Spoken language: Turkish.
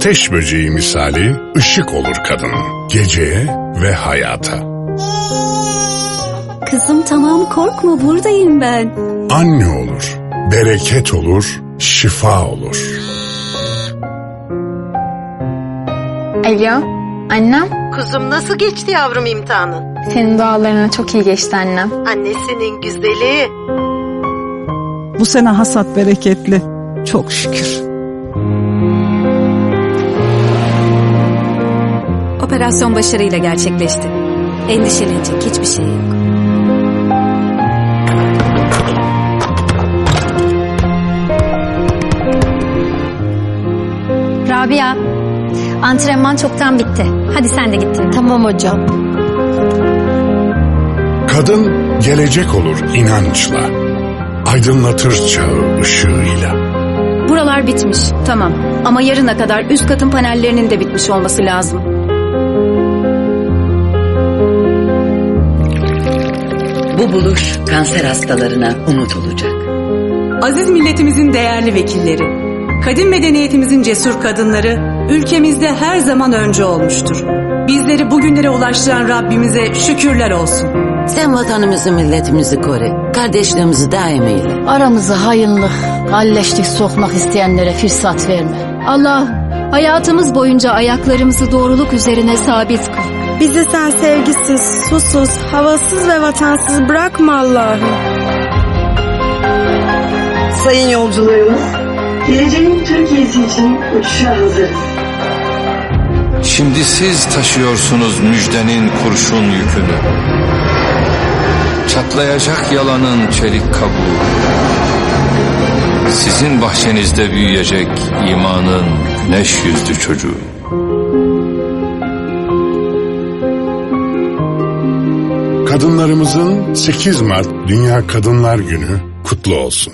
Ateş böceği misali ışık olur kadın. Geceye ve hayata. Kızım tamam korkma buradayım ben. Anne olur, bereket olur, şifa olur. Alo, annem. Kuzum nasıl geçti yavrum imtihanın? Senin dualarına çok iyi geçti annem. Annesinin güzeli. Bu sene hasat bereketli. Çok şükür. Operasyon başarıyla gerçekleşti. Endişelenecek hiçbir şey yok. Rabia, antrenman çoktan bitti. Hadi sen de gittin. Tamam hocam. Kadın gelecek olur inançla. Aydınlatır çağı ışığıyla. Buralar bitmiş, tamam. Ama yarına kadar üst katın panellerinin de bitmiş olması lazım. Bu buluş kanser hastalarına umut olacak. Aziz milletimizin değerli vekilleri, kadim medeniyetimizin cesur kadınları ülkemizde her zaman önce olmuştur. Bizleri bugünlere ulaştıran Rabbimize şükürler olsun. Sen vatanımızı milletimizi koru. Kardeşliğimizi daim eyle. Aramıza hayınlık, halleşlik sokmak isteyenlere fırsat verme. Allah hayatımız boyunca ayaklarımızı doğruluk üzerine sabit kıl. Bizi sen sevgisiz, susuz, havasız ve vatansız bırakma Allah'ım. Sayın yolcularımız, geleceğin Türkiye'si için uçuşa hazırız. Şimdi siz taşıyorsunuz müjdenin kurşun yükünü. Çatlayacak yalanın çelik kabuğu. Sizin bahçenizde büyüyecek imanın güneş yüzlü çocuğu. Kadınlarımızın 8 Mart Dünya Kadınlar Günü kutlu olsun.